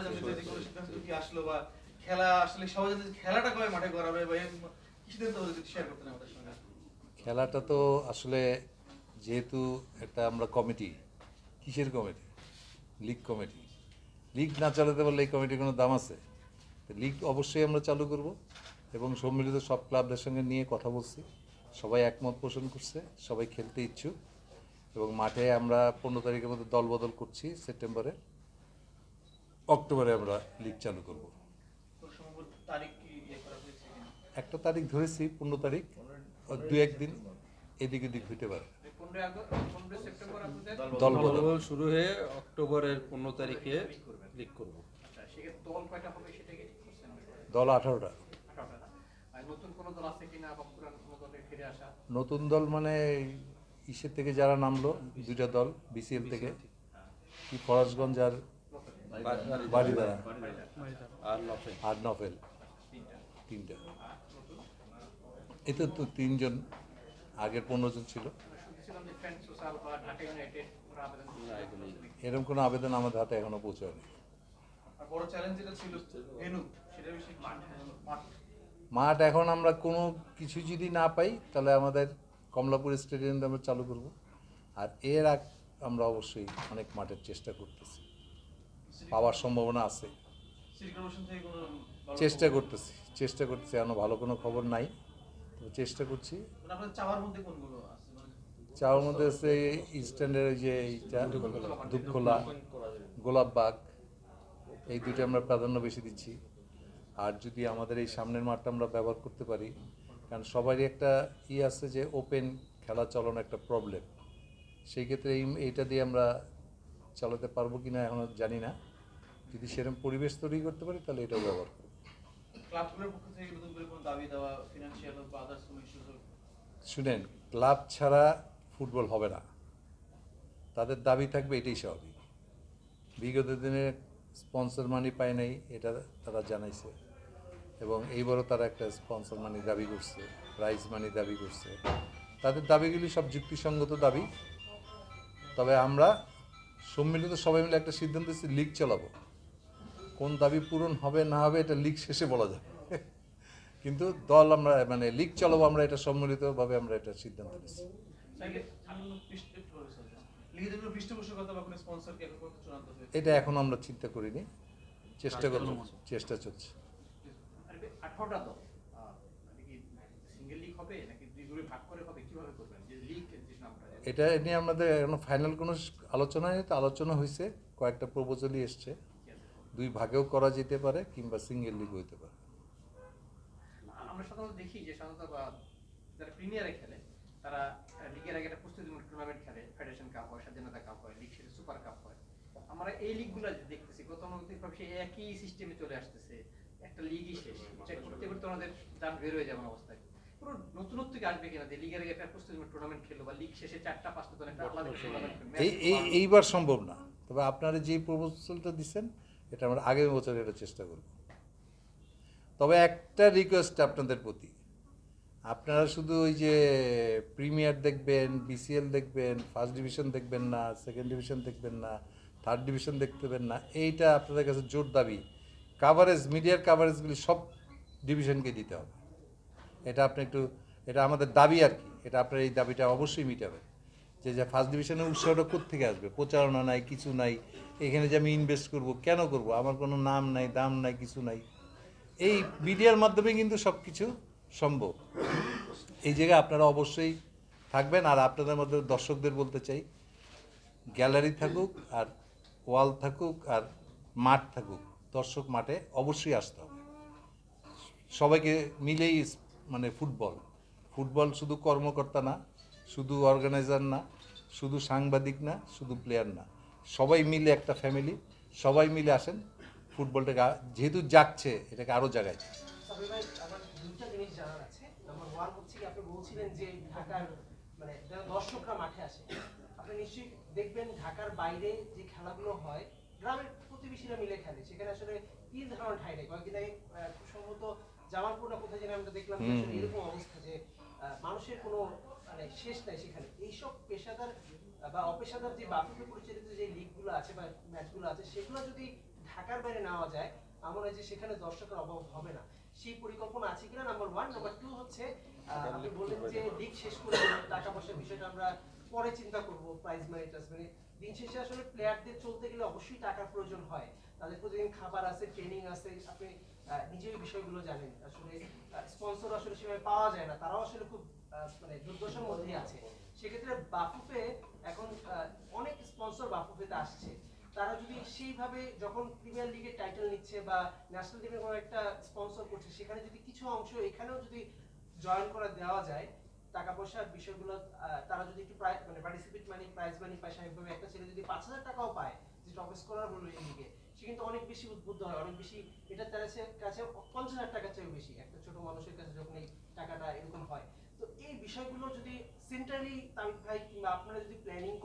আমরা চাই যে কোনো সিদ্ধান্ত কি আসলো বা খেলা আসলে সবাই খেলাটা কবে মাঠে করাবে বা এর কি সিদ্ধান্ত যদি শেয়ার করতেন আমাদের সঙ্গে। খেলাটা তো আসলে যেহেতু একটা আমরা কমিটি কিসের কমিটি লিগ কমিটি লিগ না চালাতে পারলে এই কমিটির কোনো দাম আছে? তো লিগ অবশ্যই আমরা চালু করব এবং সম্মিলিত সব ক্লাবদের সঙ্গে নিয়ে কথা বলছি। সবাই একমত পোষণ করছে সবাই খেলতে ইচ্ছুক এবং মাঠে আমরা পনেরো তারিখের মধ্যে দল বদল করছি সেপ্টেম্বরে অক্টোবরে আমরা লিগ চালু করব। কোনো সম্ভব তারিখ কি ইয়ে করা হয়েছে কিনা? একটা তারিখ ধরেছি পনেরো তারিখ দু একদিন এদিক ওদিক হইতে পারে। পনেরোই আগস্ট পনেরোই সেপ্টেম্বর আপনাদের দল বদল দলবদল শুরু হয়ে অক্টোবরের পনেরো তারিখে লিগ করব। আচ্ছা দল আঠারোটা। আঠারোটা না? আর নতুন দল আছে কিনা বা পুরান কোনো দলে ফিরে আসা? নতুন দল মানে ইসের থেকে যারা নামলো দুইটা দল বিসিএল থেকে। কি ফরাজগঞ্জ আর বাড়িদারা। আর নফেল। তিনটা। এতে তো তিনজন আগের পনেরো জন ছিল। এরকম কোনো আবেদন আমাদের হাতে এখনও পৌঁছায়নি। আর বড় চ্যালেঞ্জ যেটা ছিল ভেনু সেটা বেশি মাঠ মাঠ। মাঠ এখন আমরা কোনো কিছু যদি না পাই তাহলে আমাদের কমলাপুর স্টেডিয়ামে আমরা চালু করব। আর এর আগ আমরা অবশ্যই অনেক মাঠের চেষ্টা করতেছি। পাওয়ার সম্ভাবনা আছে। চেষ্টা করতেছি চেষ্টা করতেছি এখনও ভালো কোনো খবর নাই। তবে চেষ্টা করছি। মানে চাওয়ার মধ্যে কোনগুলো আছে? মানে চাওয়ার মধ্যে আছে ইস্টার্নের যে এইটা দুপখোলা গোলাপবাগ এই দুটো আমরা প্রাধান্য বেশি দিচ্ছি। আর যদি আমাদের এই সামনের মাঠটা আমরা ব্যবহার করতে পারি কারণ সবারই একটা ই আছে যে ওপেন খেলা চালানো একটা প্রবলেম সেই ক্ষেত্রে এই এইটা দিয়ে আমরা চালাতে পারব কি না এখনও জানি না। যদি সেরকম পরিবেশ তৈরি করতে পারি তাহলে এটাও ব্যবহার করব। শুনেন ক্লাব ছাড়া ফুটবল হবে না। তাদের দাবি থাকবে এটাই স্বাভাবিক। বিগত দিনে স্পন্সর মানি পায় নাই এটা তারা জানাইছে। এবং এইবারও তারা একটা স্পন্সর মানি দাবি করছে প্রাইজ মানি দাবি করছে। তাদের দাবিগুলি সব যুক্তিসঙ্গত দাবি। তবে আমরা সম্মিলিত সবাই মিলে একটা সিদ্ধান্ত লিগ চালাবো। কোন দাবি পূরণ হবে না হবে এটা লিগ শেষে বলা যাবে। কিন্তু দল আমরা মানে লিগ চালাবো আমরা এটা সম্মিলিতভাবে আমরা এটা সিদ্ধান্ত নিচ্ছি। এটা এখন আমরা চিন্তা করিনি। চেষ্টা করব, চেষ্টা চলছে। এটা নিয়ে আমাদের এখন ফাইনাল কোনো আলোচনা নেই তো আলোচনা হয়েছে কয়েকটা প্রপোজালই এসছে। দুই ভাগেও করা যেতে পারে কিংবা সিঙ্গেল লিগ হইতে পারে। আমরা সাধারণত দেখি যে সাধারণত যারা প্রিমিয়ারে খেলে তারা লিগের আগে একটা প্রস্তুতিমূলক টুর্নামেন্ট খেলে ফেডারেশন কাপ হয় স্বাধীনতা কাপ হয় লিগ শেষে সুপার কাপ হয়। আমরা এই লিগগুলো যে দেখতেছি গতানুগতিকভাবে সেই একই সিস্টেমে চলে আসতেছে একটা লিগই শেষ। চেক করতে করতে আমাদের দাম বের হয়ে যাবে অবস্থায় পুরো নতুনত্ব কি আসবে কিনা? যে লিগের আগে একটা প্রস্তুতিমূলক টুর্নামেন্ট খেললো বা লিগ শেষে চারটা পাঁচটা দল একটা আলাদা টুর্নামেন্ট এই এই এইবার সম্ভব না। তবে আপনারা যে প্রপোজালটা দিচ্ছেন এটা আমরা আগামী বছর এটা চেষ্টা করব। তবে একটা রিকোয়েস্ট আপনাদের প্রতি। আপনারা শুধু ওই যে প্রিমিয়ার দেখবেন বিসিএল দেখবেন ফার্স্ট ডিভিশন দেখবেন না সেকেন্ড ডিভিশন দেখবেন না থার্ড ডিভিশন দেখতেবেন না, এইটা আপনাদের কাছে জোর দাবি। কাভারেজ মিডিয়ার কাভারেজগুলি সব ডিভিশনকে দিতে হবে। এটা আপনি একটু, এটা আমাদের দাবি আর কি। এটা আপনার এই দাবিটা অবশ্যই মিটাবেন। যে যে ফার্স্ট ডিভিশনের উৎসাহটা থেকে আসবে? প্রচারণা নাই, কিছু নাই, এখানে যে আমি ইনভেস্ট করব, কেন করব? আমার কোনো নাম নাই, দাম নাই, কিছু নাই। এই মিডিয়ার মাধ্যমে কিন্তু সব কিছু সম্ভব। এই জায়গায় আপনারা অবশ্যই থাকবেন, আর আপনাদের মধ্যে দর্শকদের বলতে চাই, গ্যালারি থাকুক, আর ওয়াল থাকুক, আর মাঠ থাকুক, দর্শক মাঠে অবশ্যই আসতে হবে। সবাইকে মিলেই মানে ফুটবল। ফুটবল শুধু কর্মকর্তা না শুধু অর্গানাইজার না শুধু সাংবাদিক না শুধু প্লেয়ার না। সবাই মিলে একটা ফ্যামিলি সবাই মিলে আসেন ফুটবলটাকে যেহেতু যাচ্ছে এটাকে আরও জাগায়। সাবির ভাই আমার দুটা জিনিস জানার আছে। নাম্বার ওয়ান হচ্ছে কি আপনি বলছিলেন যে ঢাকার মানে দর্শকরা মাঠে আসে। আপনি নিশ্চয়ই দেখবেন ঢাকার বাইরে যে খেলাগুলো হয় গ্রামের প্রতিবেশীরা মিলে খেলে। সেখানে আসলে ঈদ ধারণ ঠাই নেই কয়েকদিন আগে খুব সম্ভবত জামালপুর না কোথায় যেন আমরা দেখলাম এরকম অবস্থা যে মানুষের কোনো মানে শেষ নাই সেখানে। এইসব পেশাদার বা অপেশাদার যে বাফুফে পরিচালিত যে লিগগুলো আছে বা ম্যাচগুলো আছে সেগুলো যদি ঢাকার বাইরে নেওয়া যায় আমার যে সেখানে দর্শকের অভাব হবে না। সেই পরিকল্পনা আছে কিনা? নাম্বার ওয়ান নাম্বার টু হচ্ছে আপনি বললেন যে লিগ শেষ করে টাকা পয়সার বিষয়টা আমরা পরে চিন্তা করব প্রাইজ মানি মানি দিন শেষে আসলে প্লেয়ারদের চলতে গেলে অবশ্যই টাকার প্রয়োজন হয়। তাদের প্রতিদিন খাবার আছে ট্রেনিং আছে আপনি নিজেই বিষয়গুলো জানেন। আসলে স্পন্সর আসলে সেভাবে পাওয়া যায় না। তারাও আসলে খুব মানে দুর্দশার মধ্যেই আছে। সেক্ষেত্রে বাফুফে এখন অনেক স্পন্সর বাফুফেতে আসছে। তারা যদি সেইভাবে যখন প্রিমিয়ার লিগের টাইটেল নিচ্ছে বা ন্যাশনাল টিমের কোনো একটা স্পন্সর করছে, সেখানে যদি কিছু অংশ এখানেও যদি জয়েন করা দেওয়া যায় টাকা পয়সার বিষয়গুলো তারা যদি একটু মানে পার্টিসিপেট মানি প্রাইজ মানি পায় স্বাভাবিকভাবে। একটা ছেলে যদি পাঁচ হাজার টাকাও পায় যে টপ স্কোরার হলো এই লিগে সে কিন্তু অনেক বেশি উদ্বুদ্ধ হয়। অনেক বেশি এটা তার কাছে- পঞ্চাশ হাজার টাকার চেয়েও বেশি। একটা ছোট মানুষের কাছে যখন এই টাকাটা এরকম হয়। এই বিষয়গুলো যদি সেন্ট্রালি তামিম ভাই কিংবা আপনারা যদি প্ল্যানিং করেন